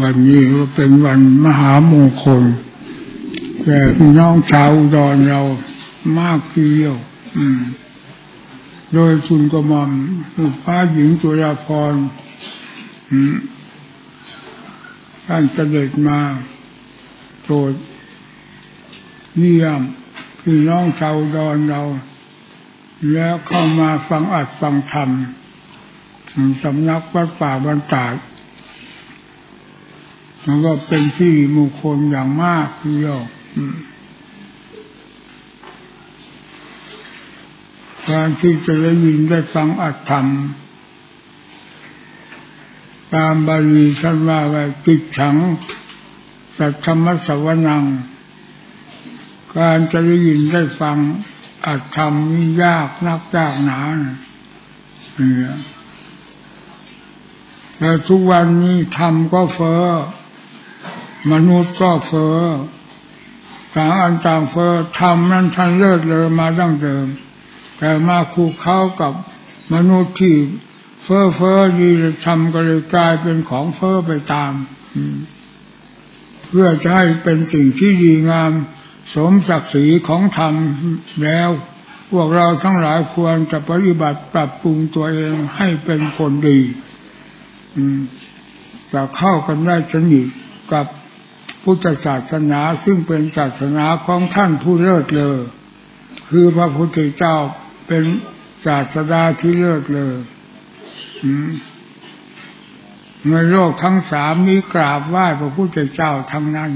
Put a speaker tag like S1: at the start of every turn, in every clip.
S1: วันนี้ก็เป็นวันมหามงคลแก่พี่น้องชาวดอุดรเรามากทีเดียวโดยคุณกระมอมลูกฟ้าหญิงจุฬาภรท่านเสด็จมาโปรดเยี่ยมพี่น้องชาวดอุดรเรา แล้วเข้ามาฟังอัดฟังธรรมสำนักวัดป่าบรรดาด มันก็เป็นที่มงคลอย่างมากทีเดียวการที่จะได้ยินได้ฟังอัดธรรม ตามบาลีท่านว่าไว้จิตฉัง สัทธรรมสวนัง การจะได้ยินได้ฟังอัดธรรมนี่ยากนักยากหนาเนี่ยแต่ทุกวันนี้ธรรมก็เฟอ้อ มนุษย์ก็เฟอ้อต่างอันต่างเฟอ้อธรรมนั้นท่านเลิศเลยมาตั้งเดิม แต่มาคู่เข้ากับมนุษย์ที่เฟ้อเฟ้อยีทำก็เลยกลายเป็นของเฟ้อไปตามเพื่อจะให้เป็นสิ่งที่ดีงาม สมศักดิ์ศรีของธรรมแล้ว พวกเราทั้งหลายควรจะปฏิบัติปรับปรุงตัวเองให้เป็นคนดีจะเข้ากันได้สนิทกับ พุทธศาสนาซึ่งเป็นศาสนาของท่านผู้เลิศเลอคือพระพุทธเจ้าเป็นศาสดาที่เลิศเลยในโลกทั้งสามนี้กราบไหว้พระพุทธเจ้าทั้งนั้น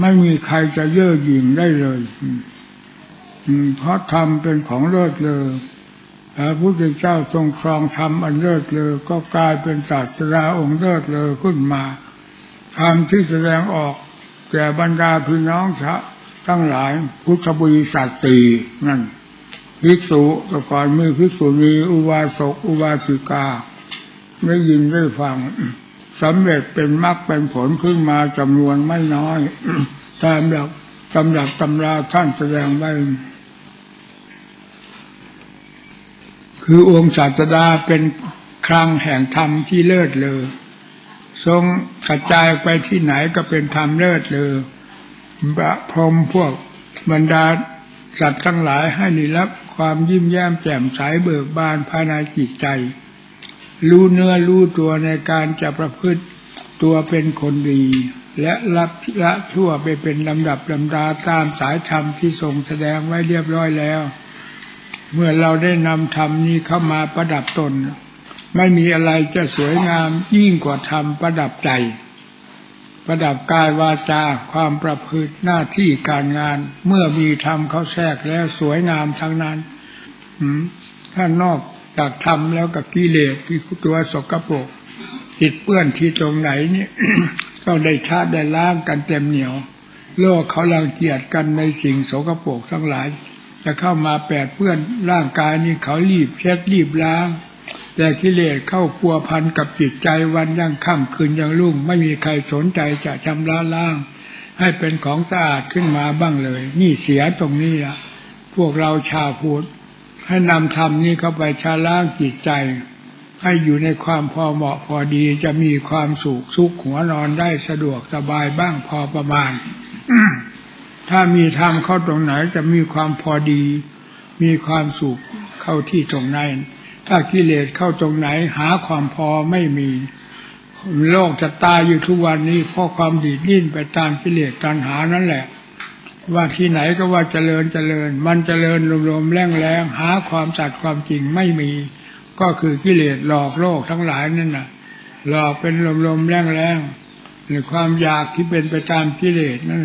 S1: ไม่มีใครจะเย่อหยิ่งได้เลยเพราะธรรมเป็นของเลิศเลยพระพุทธเจ้าทรงครองธรรมอันเลิศเลยก็กลายเป็นศาสดาองค์เลิศเลยขึ้นมา ธรรมที่แสดงออกแก่บรรดาพี่น้องชะทั้งหลายพุทธบริษัทตีนั่นภิกษุแต่ก่อนมีภิกษุณีอุบาสกอุบาสิกาได้ยินได้ฟังสำเร็จเป็นมรรคเป็นผลขึ้นมาจำนวนไม่น้อยตามแบบตำรับตำราท่านแสดงไว้คือองค์ศาสดาเป็นครังแห่งธรรมที่เลิศเลอ ทรงกระจายไปที่ไหนก็เป็นธรรมเลิศเลอพระพรหมพวกบรรดาสัตว์ทั้งหลายให้ได้รับความยิ้มแย้มแจ่มใสเบิกบานภายในจิตใจ รู้เนื้อรู้ตัวในการจะประพฤติตัวเป็นคนดี และรับละชั่วไปเป็นลำดับลำดาตามสายธรรมที่ทรงแสดงไว้เรียบร้อยแล้ว เมื่อเราได้นำธรรมนี้เข้ามาประดับตน ไม่มีอะไรจะสวยงามยิ่งกว่าธรรมประดับใจ ประดับกายวาจาความประพฤติหน้าที่การงาน เมื่อมีธรรมเขาแทรกแล้วสวยงามทั้งนั้นถ้านอกจากธรรมแล้วกับกิเลสที่ตัวสกปรกติดเปื้อนที่ตรงไหนนี่ยต้องได้ชาติได้ล้างกันเต็มเหนียว โลกเขาลังเกียจกันในสิ่งโสกปรกทั้งหลาย จะเข้ามาแปดเปื้อนร่างกายนี่เขารีบเช็ดรีบล้าง แต่กิเลสเข้าปัวพันกับจิตใจวันยังค่ำคืนยังรุ่ง ไม่มีใครสนใจจะชำระล้าง ให้เป็นของสะอาดขึ้นมาบ้างเลย นี่เสียตรงนี้ละพวกเราชาวพุทธให้นำธรรมนี้เข้าไปชาล้างจิตใจ ให้อยู่ในความพอเหมาะพอดีจะมีความสุขสุขหัวนอนได้สะดวกสบายบ้างพอประมาณถ้ามีธรรมเข้าตรงไหนจะมีความพอดี มีความสุขเข้าที่ตรงนั้น ถ้ากิเลสเข้าตรงไหน หาความพอไม่มี โลกจะตายอยู่ทุกวันนี้เพราะความดีดดิ้นไปตามกิเลสตัณหานั่นแหละ ว่าที่ไหนก็ว่าเจริญเจริญ มันเจริญรวมๆแรงแรงหาความสัตย์ความจริงไม่มี ก็คือกิเลสหลอกโลกทั้งหลายนั่นน่ะ หลอกเป็นลมๆแรงแรงหรือความอยากที่เป็นไปตามกิเลสนั่น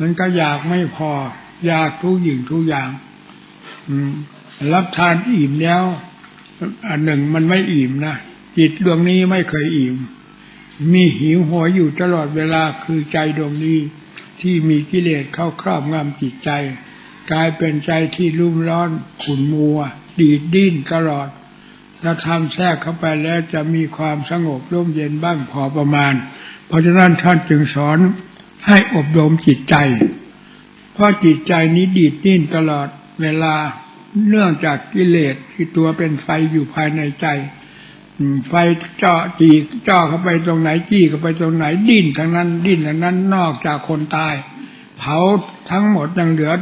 S1: มันก็อยากไม่พอ อยากทุกอย่างทุกอย่าง อืมรับทานอิ่มแล้ว อันหนึ่งมันไม่อิ่มนะจิตดวงนี้ไม่เคยอิ่ม มีหิวโหยอยู่ตลอดเวลาคือใจดวงนี้ ที่มีกิเลสเข้าครอบงำจิตใจ กลายเป็นใจที่รุ่มร้อนขุ่นมัว ดีดดิ้นตลอด ถ้าทำแทรกเข้าไปแล้วจะมีความสงบร่มเย็นบ้างพอประมาณ เพราะฉะนั้นท่านจึงสอนให้อบรมจิตใจ เพราะจิตใจนี้ดีดดิ้นตลอดเวลา เนื่องจากกิเลสที่ตัวเป็นไฟอยู่ภายในใจไฟเจาะจีเจ่อเข้าไปตรงไหนจี้เข้าไปตรงไหนดิ้นทั้งนั้น ดิ้นทั้งนั้นนอกจากคนตาย เผาทั้งหมดยังเหลือ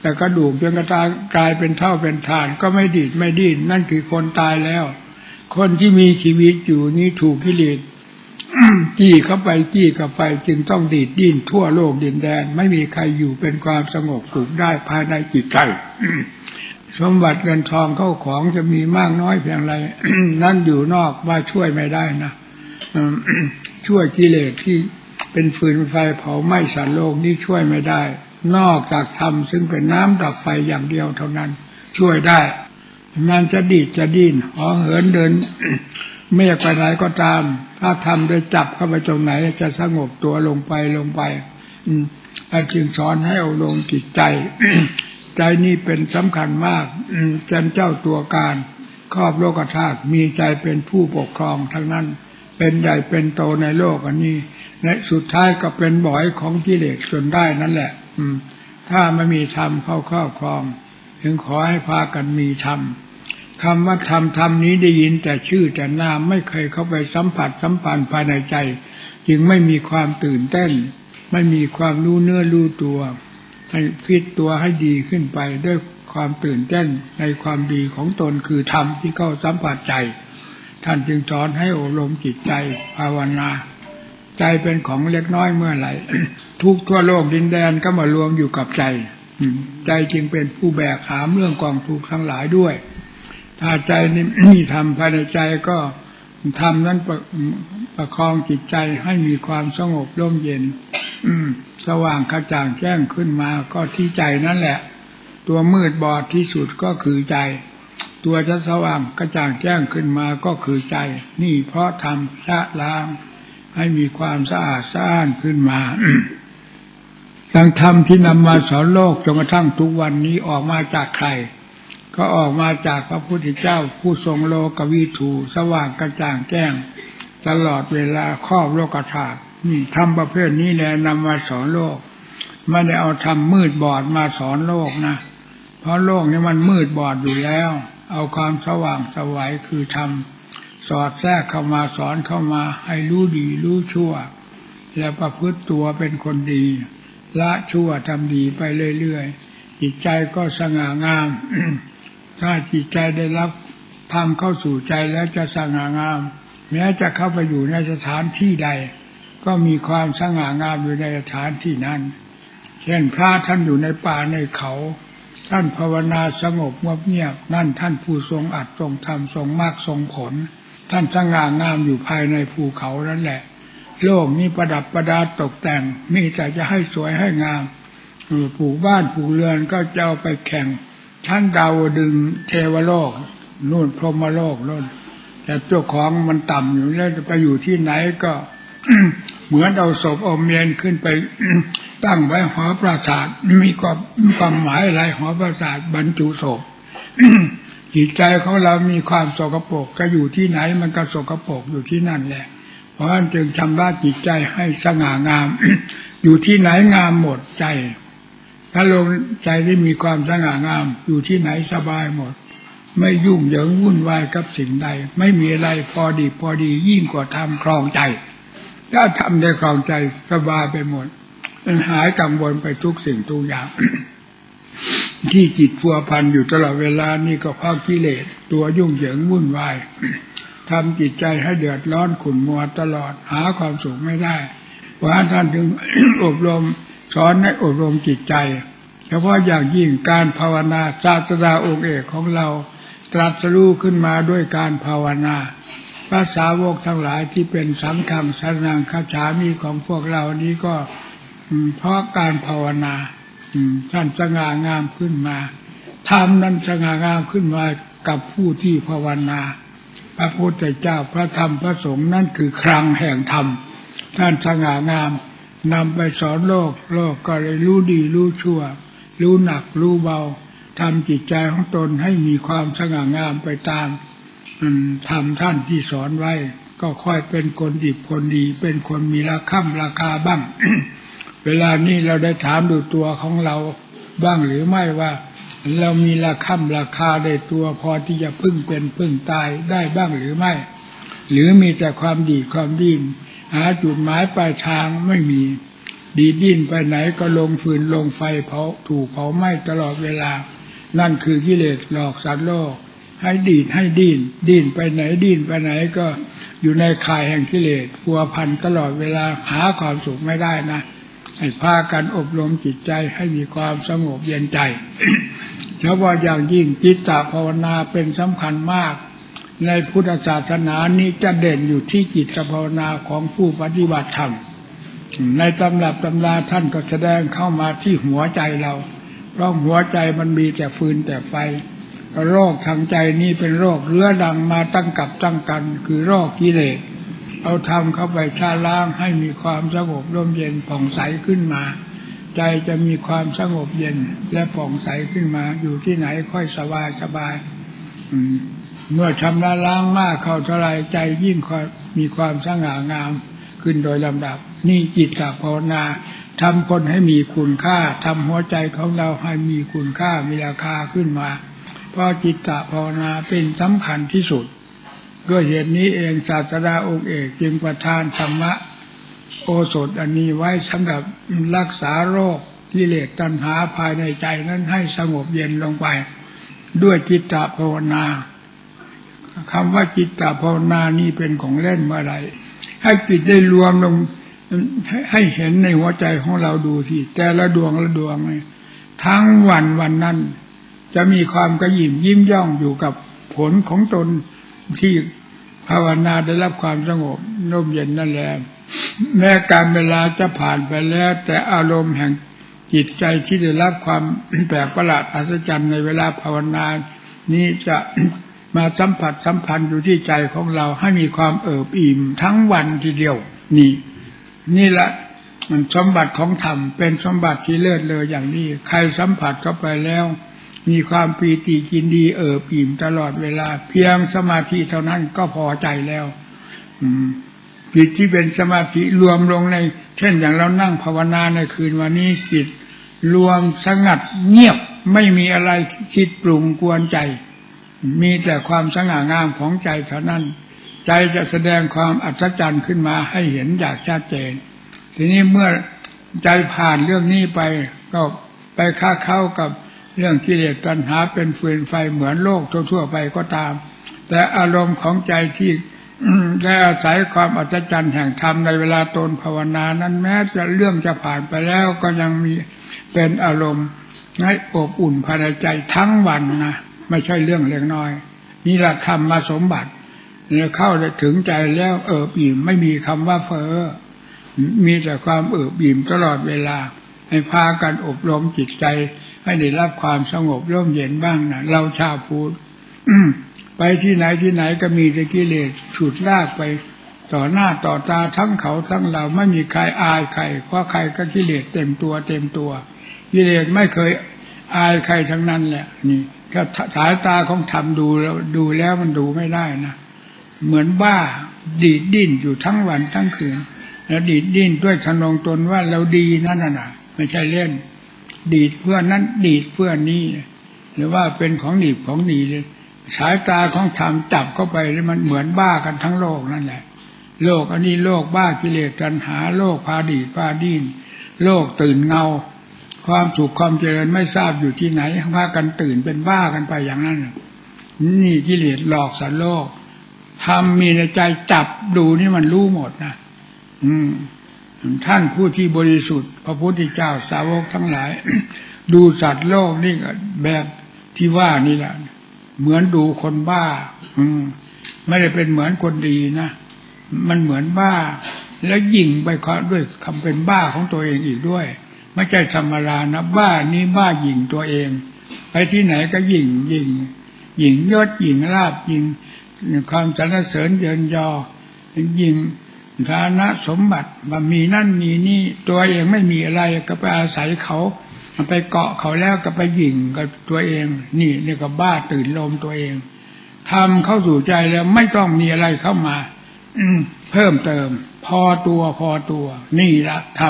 S1: แต่กระดูกจนกระตากลายเป็นเท่าเป็นฐานก็ไม่ดิ้นไม่ดิ้นนั่นคือคนตายแล้ว คนที่มีชีวิตอยู่นี้ถูกกิเลสจี้เข้าไปจี้เข้าไปจึงต้องดีดดิ้นทั่วโลกดินแดน ไม่มีใครอยู่เป็นความสงบสุขได้ภายในจิตใจ สมบัติเงินทองเข้าของจะมีมากน้อยเพียงไรนั่นอยู่นอกว่าช่วยไม่ได้นะช่วยกิเลสที่เป็นฟืนไฟเผาไหม้สัตว์โลกนี่ช่วยไม่ได้ นอกจากทำซึ่งเป็นน้ำดับไฟอย่างเดียวเท่านั้น ช่วยได้ มันจะดีดจะดิ้นหอเหินเดินเมฆไปไหนก็ตาม ถ้าทำโดยจับเข้าไปตรงไหน จะสงบตัวลงไปลงไปอืมท่าจึงสอนให้เอาลงจิตใจ ใจนี่เป็นสำคัญมากอืจันเจ้าตัวการครอบโลกธาตุมีใจเป็นผู้ปกครองทั้งนั้น เป็นใหญ่เป็นโตในโลกอันนี้และสุดท้ายก็เป็นบ่อยของกิเลสจนได้นั่นแหละ อืม ถ้าไม่มีธรรมเข้าครอบครอง ถึงขอให้พากันมีธรรมคำว่าธรรมธรรมนี้ได้ยินแต่ชื่อแต่นามไม่เคยเข้าไปสัมผัสสัมพันธ์ภายในใจ จึงไม่มีความตื่นเต้น ไม่มีความรู้เนื้อรู้ตัว ให้ฟิตตัวให้ดีขึ้นไปด้วยความตื่นเต้นในความดีของตนคือธรรมที่เข้าสัมผัสใจ ท่านจึงสอนให้อบรมจิตใจภาวนา ใจเป็นของเล็กน้อยเมื่อไหร่ทุกทั่วโลกดินแดนก็มารวมอยู่กับใจ ใจจึงเป็นผู้แบกหามเรื่องกองทุกข์ทั้งหลายด้วย ถ้าใจนี่มีธรรมภายในใจก็ทำนั้นประประคองจิตใจให้มีความสงบร่มเย็น สว่างกระจ่างแจ้งขึ้นมาก็ที่ใจนั่นแหละ ตัวมืดบอดที่สุดก็คือใจ ตัวจะสว่างกระจ่างแจ้งขึ้นมาก็คือใจ นี่เพราะทำละล้าง ให้มีความสะอาดสะอ้านขึ้นมาดังธรรมที่นำมาสอนโลกจนกระทั่งทุกวันนี้ออกมาจากใคร ก็ออกมาจากพระพุทธเจ้า ผู้ทรงโลกวิถูสว่างกระจ่างแจ้ง ตลอดเวลาครอบโลกธาตุ ทำประเภทนี้แหละนำมาสอนโลก ไม่ได้เอาทำมืดบอดมาสอนโลกนะ เพราะโลกนี้มันมืดบอดอยู่แล้ว เอาความสว่างสวัยคือทำสอดแทรกเข้ามาสอนเข้ามา ให้รู้ดีรู้ชั่ว แล้วประพฤติตัวเป็นคนดี ละชั่วทำดีไปเรื่อยๆ จิตใจก็สง่างาม ถ้าจิตใจได้รับทำเข้าสู่ใจแล้วจะสง่างาม แม้จะเข้าไปอยู่ในสถานที่ใด ก็มีความสง่างามอยู่ในสถานที่นั้น เช่นพระท่านอยู่ในป่าในเขา ท่านภาวนาสงบเงียบ นั่นท่านผู้ทรงอัดทรงธรรมทรงมากทรงผล ท่านสง่างามอยู่ภายในภูเขานั่นแหละ โลกนี้ประดับประดาตกแต่งมีแต่จะให้สวยให้งามปลูกบ้านปลูกเรือนก็จะเอาไปแข่ง ชั้นดาวดึงเทวโลกนู่นพรหมโลกนู่นแต่เจ้าของมันต่ำอยู่แล้วจะไปอยู่ที่ไหนก็ เหมือนเอาศพเอาเมียนขึ้นไปตั้งไว้หอปราสาทมีความความหมายอะไรหอปราสาทบรรจุศพจิตใจของเรามีความสกปรกก็อยู่ที่ไหนมันก็สกปรกอยู่ที่นั่นแหละ เพราะฉะนั้นจึงชำระจิตใจให้สง่างาม อยู่ที่ไหนงามหมดใจ ถ้าลงใจที่มีความสง่างาม อยู่ที่ไหนสบายหมด ไม่ยุ่งเหยิงวุ่นวายกับสิ่งใด ไม่มีอะไรพอดีพอดียิ่งกว่าทำครองใจ ถ้าทำได้ครองใจสบายไปหมด มันหายกังวลไปทุกสิ่งทุกอย่าง ที่จิตพัวพันอยู่ตลอดเวลานี่ก็เพราะกิเลส ตัวยุ่งเหยิงวุ่นวายทำจิตใจให้เดือดร้อนขุ่นมัวตลอดหาความสุขไม่ได้เพราะท่านจึงอบรมสอนให้อบรมจิตใจเฉพาะอย่างยิ่งการภาวนาศาสดาองค์เอกของเรา ตรัสรู้ขึ้นมาด้วยการภาวนา ภาษาวกทั้งหลายที่เป็นสังฆังสนังคาฉามีของพวกเรานี้ก็เพราะการภาวนาท่านสง่างามขึ้นมาธรรมนั้นสง่างามขึ้นมากับผู้ที่ภาวนา พระพุทธเจ้าพระธรรมพระสงฆ์นั่นคือครังแห่งธรรม ท่านสง่างามนำไปสอนโลก โลกก็เลยรู้ดีรู้ชั่ว รู้หนักรู้เบาทำจิตใจของตนให้มีความสง่างามไปตาม ทำท่านที่สอนไว้ ก็ค่อยเป็นคนดีคนดี เป็นคนมีราคาราคาบ้าง เวลานี้เราได้ถามดูตัวของเราบ้างหรือไม่ว่า เรามีราคาราคาในตัวพอที่จะพึ่งเป็นพึ่งตายได้บ้างหรือไม่ หรือมีแต่ความดีความดิ้นหาจุดหมายปลายทางไม่มี ดีดดิ้นไปไหนก็ลงฟืนลงไฟเผาถูกเผาไหม้ตลอดเวลา นั่นคือกิเลสหลอกสัตว์โลก ให้ดีดให้ดิ้นดิ้นไปไหนดิ้นไปไหนก็อยู่ในข่ายแห่งกิเลสพัวพันตลอดเวลาหาความสุขไม่ได้นะให้พากันอบรมจิตใจให้มีความสงบเย็นใจเฉพาะอย่างยิ่งจิตตภาวนาเป็นสำคัญมาก ในพุทธศาสนานี้จะเด่นอยู่ที่จิตภาวนาของผู้ปฏิบัติธรรมในตำรับตำราท่านก็แสดงเข้ามาที่หัวใจเรา เพราะหัวใจมันมีแต่ฟืนแต่ไฟ โรคทางใจนี้เป็นโรคเรื้อรังมาตั้งกับตั้งกัน คือโรคกิเลสเอาทำเข้าไปชาล้างให้มีความสงบร่มเย็นผ่องใสขึ้นมา ใจจะมีความสงบเย็นและผ่องใสขึ้นมา อยู่ที่ไหนค่อยสบายสบายเมื่อชำระล้างมากเข้าเท่าไรใจยิ่งมีความสง่างามขึ้นโดยลำดับ นี่จิตตภาวนาทำคนให้มีคุณค่าทำหัวใจของเราให้มีคุณค่ามีราคาขึ้นมา เพราะจิตตภาวนาเป็นสำคัญที่สุดด้วยเหตุนี้เองศาสดาองค์เอกจึงประทานธรรมะ โอสถอันนี้ไว้สำหรับรักษาโรคกิเลสตัณหาภายในใจนั้นให้สงบเย็นลงไป ด้วยจิตตภาวนาคำว่าจิตตภาวนานี่เป็นของเล่นเมื่อไรให้จิตได้รวมลงให้เห็นในหัวใจของเราดูสิแต่ละดวงละดวงทั้งวันวันนั้น จะมีความกระยิมยิ้มย่องอยู่กับผลของตนที่ภาวนาได้รับความสงบร่มเย็นนั่นแหละแม้การเวลาจะผ่านไปแล้ว แต่อารมณ์แห่งจิตใจที่ได้รับความแปลกประหลาดอัศจรรย์ในเวลาภาวนา นี้จะมาสัมผัสสัมพันธ์อยู่ที่ใจของเราให้มีความเอิบอิ่มทั้งวันทีเดียว นี่ นี่ละมันสมบัติของธรรมเป็นสมบัติที่เลิศเลยอย่างนี้ ใครสัมผัสเข้าไปแล้ว มีความปีติกินดีเอิบอิ่มตลอดเวลา เพียงสมาธิเท่านั้นก็พอใจแล้ว อืมจิตที่เป็นสมาธิรวมลงใน เช่นอย่างเรานั่งภาวนาในคืนวันนี้จิตรวมสงัดเงียบไม่มีอะไรคิดปรุงกวนใจ มีแต่ความสง่างามของใจเท่านั้น ใจจะแสดงความอัศจรรย์ขึ้นมาให้เห็นอย่างชัดเจน ทีนี้เมื่อใจผ่านเรื่องนี้ไปก็ไปค้าเข้ากับ เรื่องกิเลสตัณหาเป็นฟืนไฟเหมือนโลกทั่วๆไปก็ตาม แต่อารมณ์ของใจที่ได้อาศัยความอัศจรรย์แห่งธรรมในเวลาตนภาวนานั้นแม้จะเรื่องจะผ่านไปแล้วก็ยังมีเป็นอารมณ์ให้อบอุ่นภายในใจทั้งวันนะไม่ใช่เรื่องเล็กน้อย นี่แหละธรรมมาสมบัติเนี่ยเข้าถึงใจแล้วเอิบอิ่มไม่มีคำว่าเฟอ้อมีแต่ความเอิบอิ่มตลอดเวลา ให้พากันอบรมจิตใจ ให้ได้รับความสงบร่มเย็นบ้างนะเราชาวพุทธไปที่ไหนที่ไหนก็มีแต่กิเลสฉุดลากไปต่อหน้าต่อตาทั้งเขาทั้งเราไม่มีใครอายใครเพราะใครก็กิเลสเต็มตัวเต็มตัว กิเลสไม่เคยอายใครทั้งนั้นแหละ นี่ถ้าสายตาของธรรมดูแล้วดูแล้วมันดูไม่ได้นะเหมือนบ้าดีดดิ้นอยู่ทั้งวันทั้งคืนแล้วดีดดิ้นด้วยทนงตนว่าเราดีนั่นน่ะ ไม่ใช่เล่น ดีดเพื่อนนั้นดีดเพื่อนนี้หรือว่าเป็นของดีบของดีเลยสายตาของธรรมจับเข้าไปแล้วมันเหมือนบ้ากันทั้งโลกนั่นแหละ โลกอันนี้โลกบ้ากิเลสตัณหา โลกพาดีพาดินโลกตื่นเงา ความสุขความเจริญไม่ทราบอยู่ที่ไหนพากันตื่นเป็นบ้ากันไปอย่างนั้นนี่กิเลสหลอกสัตว์โลกทำมีในใจจับดูนี่มันรู้หมดนะอืม ท่านผู้ที่บริสุทธิ์ พระพุทธเจ้าสาวกทั้งหลาย ดูสัตว์โลกนี่ก็แบบที่ว่านี่แหละเหมือนดูคนบ้า อืมไม่ได้เป็นเหมือนคนดีนะมันเหมือนบ้า แล้วยิงไปด้วยคำเป็นบ้าของตัวเองอีกด้วย ไม่ใช่ธรรมดานะบ้านี้บ้ายิงตัวเอง ไปที่ไหนก็ยิงยิงยิงยศยิงลาบยิงความสรรเสริญเยินยอยิง ฐานะสมบัติว่ามีนั่นมีนี่ตัวเองไม่มีอะไรก็ไปอาศัยเขาไปเกาะเขาแล้วก็ไปยิงกับตัวเอง นี่นี่ก็บ้าตื่นลมตัวเองทำเข้าสู่ใจแล้วไม่ต้องมีอะไรเข้ามา อืเพิ่มเติม พอตัวพอตัว นี่ละท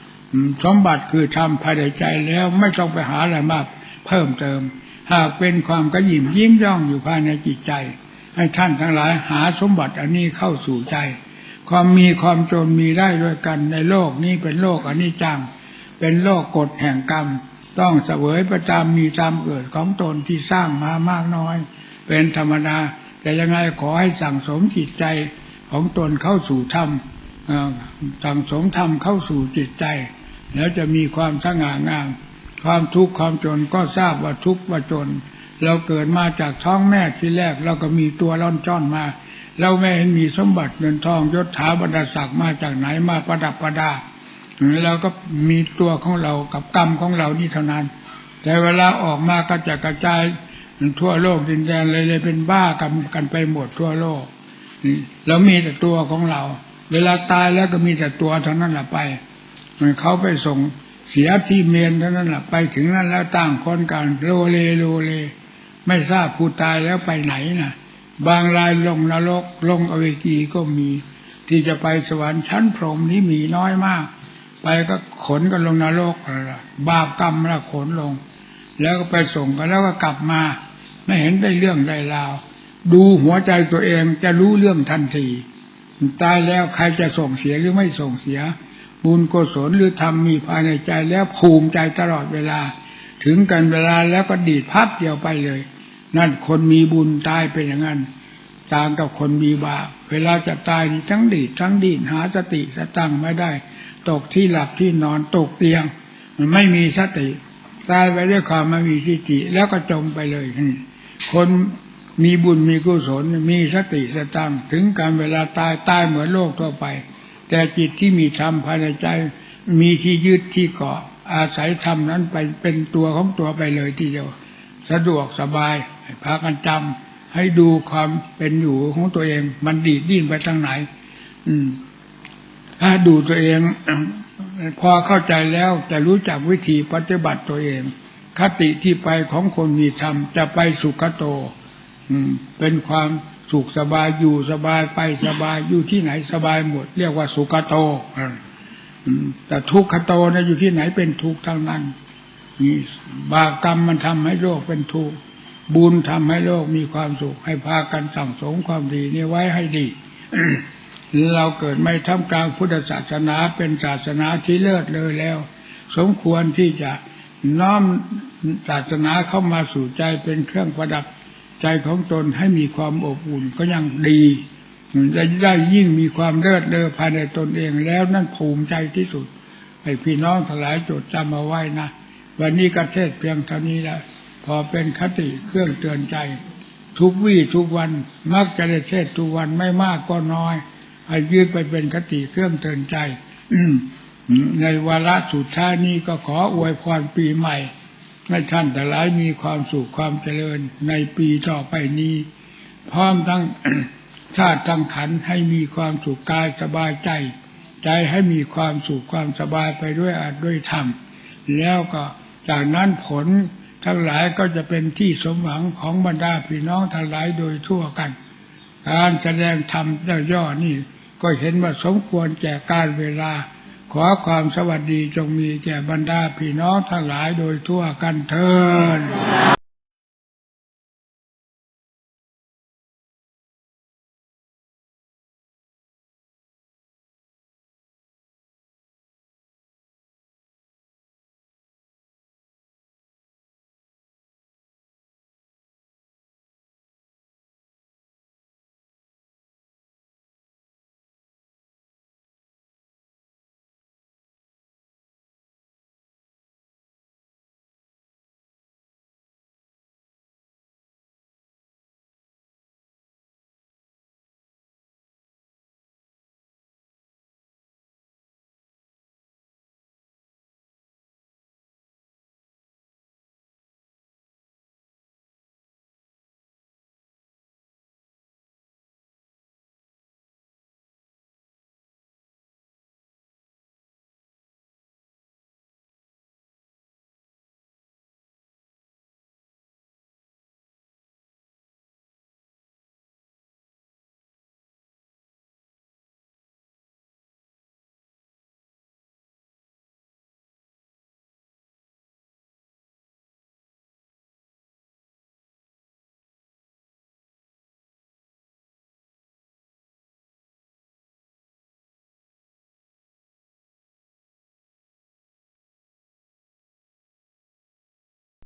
S1: ำสมบัติคือทำภายในใจแล้วไม่ต้องไปหาอะไรมากเพิ่มเติม หากเป็นความกระยิมยิ้มย่องอยู่ภายในจิตใจ ให้ท่านทั้งหลายหาสมบัติอันนี้เข้าสู่ใจ ความมีความจนมีได้ด้วยกันในโลกนี้เป็นโลกอนนี้จัง เป็นโลกกฎแห่งกรรม ต้องเสวยประจำมีตามเกิดของตนที่สร้างมามากน้อย เป็นธรรมดา แต่ยังไงขอให้สั่งสมจิตใจของตนเข้าสู่ธรรมสั่งสมธรรมเข้าสู่จิตใจ แล้วจะมีความสง่างาม ความทุกข์ความจนก็ทราบว่าทุกข์ว่าจน เราเกิดมาจากท้องแม่ที่แรกเราก็มีตัวร่อนจ้อนมา เราไม่เห็นมีสมบัติเงินทองยศถาบรรดาศักดิ์มาจากไหนมาประดับประดาเราก็มีตัวของเรากับกรรมของเรานี่เท่านั้น แต่เวลาออกมาก็จะกระจายทั่วโลกดินแดนเลยเลยเป็นบ้ากันกันไปหมดทั่วโลกเรามีแต่ตัวของเรา เวลาตายแล้วก็มีแต่ตัวเท่านั้นแหละไปมันเขาไปส่งเสียที่เมนเท่านั้นแหละไปถึงนั้นแล้วต่างคนกันโลเลโลเล ไม่ทราบผู้ตายแล้วไปไหนน่ะ บางรายลงนรกลงอเวจีก็มี ที่จะไปสวรรค์ชั้นพรหมนี่มีน้อยมาก ไปก็ขนกันลงนรกอะไรละบาปกรรมล้วขนลง แล้วก็ไปส่งกันแล้วก็กลับมา ไม่เห็นได้เรื่องได้ราวดูหัวใจตัวเองจะรู้เรื่องทันทีตายแล้วใครจะส่งเสียหรือไม่ส่งเสีย บุญกุศลหรือธรรมมีภายในใจแล้วภูมิใจตลอดเวลา ถึงกันเวลาแล้วก็ดีดพับเดียวไปเลย นั่นคนมีบุญตายเป็นอย่างนั้นต่างกับคนมีบาปเวลาจะตายทั้งดีดทั้งดีดหาสติสตังไม่ได้ ตกที่หลับที่นอนตกเตียง มันไม่มีสติ ตายไปด้วยความไม่มีสติ แล้วก็จมไปเลย คนมีบุญมีกุศลมีสติสตังถึงการเวลาตายตายเหมือนโลกทั่วไป แต่จิตที่มีธรรมภายในใจ มีที่ยึดที่เกาะอาศัยธรรมนั้นไปเป็นตัวของตัวไปเลยทีเดียว สะดวกสบาย พากันจำให้ดูความเป็นอยู่ของตัวเอง มันดีดดิ้นไปทางไหน อืม ถ้าดูตัวเองพอเข้าใจแล้วจะรู้จักวิธีปฏิบัติตัวเอง คติที่ไปของคนมีธรรมจะไปสุขโต อืม เป็นความสุขสบายอยู่สบายไปสบายอยู่ที่ไหนสบายหมด เรียกว่าสุขโตอแต่ทุกขโตนะอยู่ที่ไหนเป็นทุกข์ทั้งนั้นนี่บาปกรรมมันทำให้โลกเป็นทุกข์ บุญทำให้โลกมีความสุข ให้พากันสั่งสมความดีนี่ไว้ให้ดี เราเกิดไม่ท่ามกลางพุทธศาสนาเป็นศาสนาที่เลิศเลยแล้ว สมควรที่จะน้อมศาสนาเข้ามาสู่ใจเป็นเครื่องประดับใจของตนให้มีความอบอุ่นก็ยังดีจะได้ยิ่งมีความเลิศเลอภายในตนเองแล้วนั่นภูมิใจที่สุดให้พี่น้องทั้งหลายจดจำเอาไว้นะ วันนี้ก็เทศเพียงเท่านี้แล้ว พอเป็นคติเครื่องเตือนใจ ทุกวี่ทุกวันมักจะได้เทศทุกวันไม่มากก็น้อยให้ยืดไปเป็นคติเครื่องเตือนใจในวาระสุดท้ายนี้ก็ขออวยพรปีใหม่ให้ท่านแต่หลายมีความสุขความเจริญในปีต่อไปนี้ พร้อมทั้งชาติทั้งขันให้มีความสุขกายสบายใจ ใจให้มีความสุขความสบายไปด้วยอาจด้วยธรรมแล้วก็จากนั้นผล ทั้งหลายก็จะเป็นที่สมหวังของบรรดาพี่น้องทั้งหลายโดยทั่วกัน การแสดงธรรมย่อๆนี่ก็เห็นว่าสมควรแก่การเวลา ขอความสวัสดีจงมีแก่บรรดาพี่น้องทั้งหลายโดยทั่วกันเทิน